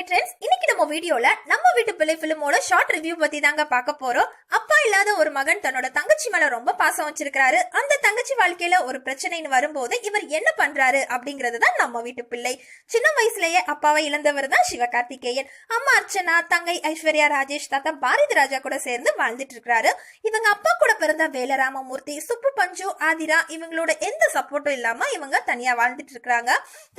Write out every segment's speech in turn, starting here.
Hey friends இன்னைக்கு நம்ம வீடியோல நம்ம வீட்டு பிள்ளை பிலிமோட ஷார்ட் ரிவ்யூ பத்தி தாங்க பார்க்க போறோம். அப்பா இல்லாத ஒரு மகன் தன்னோட தங்கச்சி மேல ரொம்ப பாசம் வச்சிருக்காரு அந்த தங்கச்சி வாழ்க்கையில ஒரு பிரச்சனைன்னு வரும்போது இவர் என்ன பண்றாரு அப்படிங்கறது தான் நம்ம வீட்டு பிள்ளை. சின்ன வயசுலயே அப்பாவை இழந்தவர் தான் சிவகார்த்திகேயன். அம்மா அர்ச்சனா தங்கை ஐஸ்வர்யா ராஜேஷ் தாத்தா பாரதி ராஜா கூட சேர்ந்து வாழ்ந்துட்டு இருக்காரு. இவங்க அப்பா கூட பிறந்த வேலராமமூர்த்தி சுப்பு பஞ்சு ஆதிரா இவங்களோட எந்த சப்போர்ட்டும் இல்லாம இவங்க தனியா வாழ்ந்துட்டு இருக்காங்க.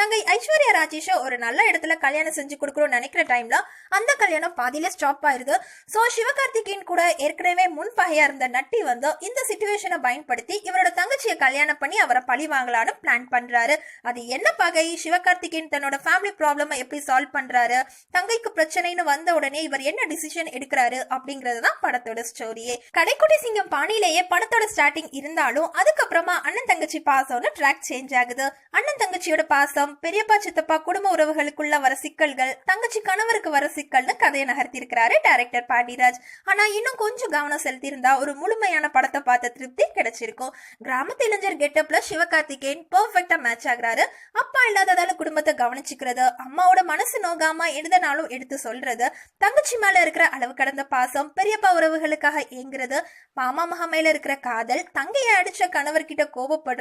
தங்கை ஐஸ்வர்யா ராஜேஷ ஒரு நல்ல இடத்துல கல்யாணம் செஞ்சு கொடுக்கணும்னு நினைக்கிற டைம்ல அந்த கல்யாணம் பாதியில ஸ்டாப் ஆயிருது சோ சிவகார்த்திகேயன் கூட ஏற்கனவே முன்பகையா இருந்த நட்டி வந்து இந்த சுச்சுவேஷனை பயன்படுத்தி இவரோட தங்கச்சியை கல்யாணம் பண்ணி அவரை பழி வாங்கலான்னு பிளான் பண்றாரு. அது என்ன பகை? சிவகார்த்திகேயன் தன்னோட ஃபேமிலி ப்ராப்ளம் எப்படி சால்வ் பண்றாரு? தங்கைக்கு பிரச்சனைன்னு வந்த உடனே இவர் என்ன டிசிஷன் எடுக்கிறாரு அப்படிங்கறது தான் படத்தோட ஸ்டோரியே கடைக்குட்டி சிங்கம் பாணியிலேயே படத்தோட ஸ்டார்டிங் இருந்தாலும் அதுக்கப்புறமா அண்ணன் தங்கச்சி பாசம்னு ட்ராக் சேஞ்ச் ஆகுது. அண்ணன் தங்கச்சியோட பாசம் பெரியப்பா சித்தப்பா குடும்ப உறவுகளுக்குள்ள வர சிக்கல்கள் தங்கச்சி கணவருக்கு வர சிக்கல்னு கதையை நகர்த்தி இருக்கிறாரு டைரக்டர் பாண்டிராஜ் ஆனா இன்னும் கொஞ்சம் கவனம் செலுத்தியிருந்தா ஒரு முழுமையான படத்தை பார்த்த திருப்தி கிடைச்சிருக்கும். கிராமத்து இளைஞர் கெட்டப்ல சிவகார்த்திகேயன் பெர்ஃபெக்டா மேட்ச் ஆகுறாரு. அப்பா இல்லாததால குடும்பத்தை கவனிச்சுக்கிறது அம்மாவோட மனசு நோகாம எழுதனாலும் எடுத்து சொல்றது தங்கச்சி மேல இருக்கிற அளவு கடந்த பாசம் பெரியப்பா உறவுகளுக்காக ஏங்குறது மாமா மகா மேல இருக்கிற காதல் தங்கையை அடிச்ச கணவர்கிட்ட கோபப்படுறது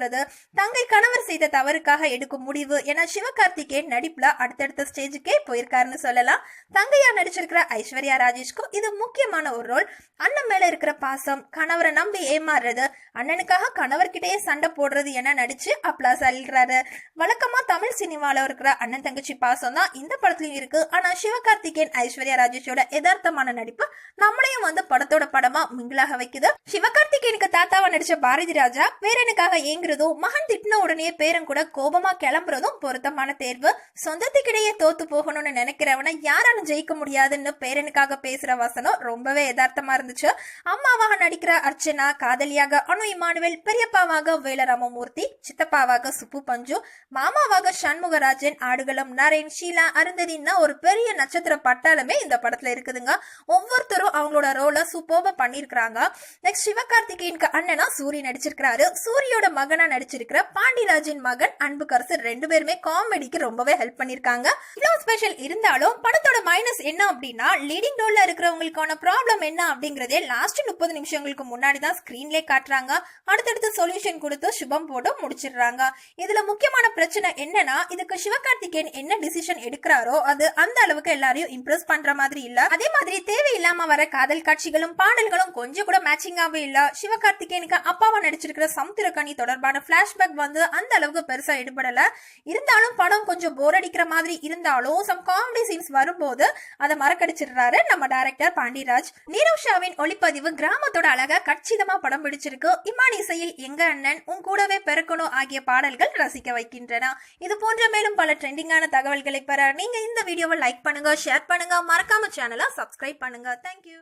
தங்கை கணவர் செய்த தவறுக்காக எடுக்கும் முடிவு என சிவகார்த்திகேயன் நடிப்புல அடுத்தடுத்த ஸ்டேஜுக்கே போயிருக்காருன்னு சொல்லலாம். தங்கையா நடிச்சிருக்கிற ஐஸ்வர்யா ராஜேஷ்க்கும் இது முக்கியமான ஒரு ரோல். அண்ணன் மேல இருக்கிற பாசம் கணவரை நம்பி ஏமாறுறது அண்ணனுக்காக கணவர்கிட்டயே சண்டை போடுறது என நடிச்சு அப்ளாஸ் அல்றாரு வழக்கமா தமிழ் சினிமால இருக்கிற அண்ணன் தங்கச்சி பாசம் தான் இந்த படத்துலயும் இருக்கு. ஆனா சிவகார்த்திகேயன் ஐஸ்வர்யா ராஜேஷோட யதார்த்தமான நடிப்பு நம்மளையும் வந்து படத்தோட படமா மிங்கிளாக வைக்குது. சிவகார்த்திகேயனுக்கு தாத்தாவா நடிச்ச பாரதி ராஜா பேரனுக்காக ஏங்குறதும் மகன் திட்டின உடனே பேரன் கூட கோபமா கிளம்புறதும் பொருத்தமான தேர்வு. சொந்தத்துக்கிடையே தோத்து போகணும்னு நினைக்கிறவனை யாராலும் ஜெயிக்க முடியாதுன்னு பேரனுக்காக பேசுற வசனம் ரொம்பவே யதார்த்தமா இருந்துச்சு. அம்மாவாக நடிக்கிற அர்ச்சனா காதலியாக அனு இமானுவேல் பெரியப்பாவாக வேலராமமூர்த்தி சித்தப்பாவாக சுப்பு பஞ்சு மாமாவாக சண்முகராஜன் ஆடுகளம் நரேன் ஷீலா அருந்ததின்னா ஒரு பெரிய நட்சத்திர பட்டாளமே இந்த படத்துல இருக்குதுங்க. ஒவ்வொருத்தரும் அவங்களோட ரோலை சூப்பர்வா பண்ணிருக்கிறாங்க நெக்ஸ்ட் சிவகார்த்திகேயனுக்கு அண்ணனா சூரி நடிச்சிருக்கிறாரு. சூரியோட மகன் நடிச்சிருக்கிற பாண்டிராஜின் மகன் அன்புக்கரசு ரெண்டு பேருமே காமெடிக்கு ரொம்பவே ஹெல்ப் பண்ணிருக்காங்க இவ்வளவு ஸ்பெஷல் இருந்தாலும் படத்தோட மைனஸ் என்ன அப்படின்னா லீடிங் ரோல்ல இருக்கிறவங்களுக்கான ப்ராப்ளம் என்ன அப்படிங்கறதே லாஸ்ட் முப்பது நிமிஷங்களுக்கு முன்னாடி தான் ஸ்கிரீன்லே காட்டுறாங்க. அடுத்தடுத்து சொல்யூஷன் கொடுத்து சுபம் போட்டு முடிச்சிடுறாங்க. இதுல முக்கியமான பிரச்சனை என்னன்னா இதுக்கு சிவகார்த்திகேயன் என்ன டிசிஷன் எடுக்கிறாரோ அது அந்த அளவுக்கு எல்லாரையும் இம்ப்ரெஸ் பண்ற மாதிரி இல்ல. அதே மாதிரி தேவையில்லாம வர காதல் காட்சிகளும் பாடல்களும் கொஞ்சம் கூட மேட்சிங்காவே இல்ல. சிவகார்த்திகேயனுக்கு அப்பாவா நடிச்சிருக்கிற சமுத்திரக்கனி தொடர்பான பிளாஷ்பேக் வந்து அந்த அளவுக்கு பெருசா எடுபடல. இருந்தாலும் படம் கொஞ்சம் போர் அடிக்கிற மாதிரி இருந்தாலும் சம் காமெடி சீன்ஸ் வரும்போது அதை மறக்கடிச்சிடுறாரு நம்ம டைரக்டர் பாண்டிராஜ் நீரவ் ஷாவின் ஒளிப்பதிவு கிராமத்தோட அழகா கச்சிதமா படம் பிடிச்சிருக்கு. இமான் இசையில் எங்க அண்ணன் உன் கூடவே பெருக்கணும் ஆகிய பாடல்கள் ரசிக்க வைக்கின்றன. இது போன்ற மேலும் பல ட்ரெண்டிங்கான தகவல்களை பெற நீங்க இந்த வீடியோவை லைக் பண்ணுங்க ஷேர் பண்ணுங்க. மறக்காம சேனலை சப்ஸ்கிரைப் பண்ணுங்க. தேங்க்யூ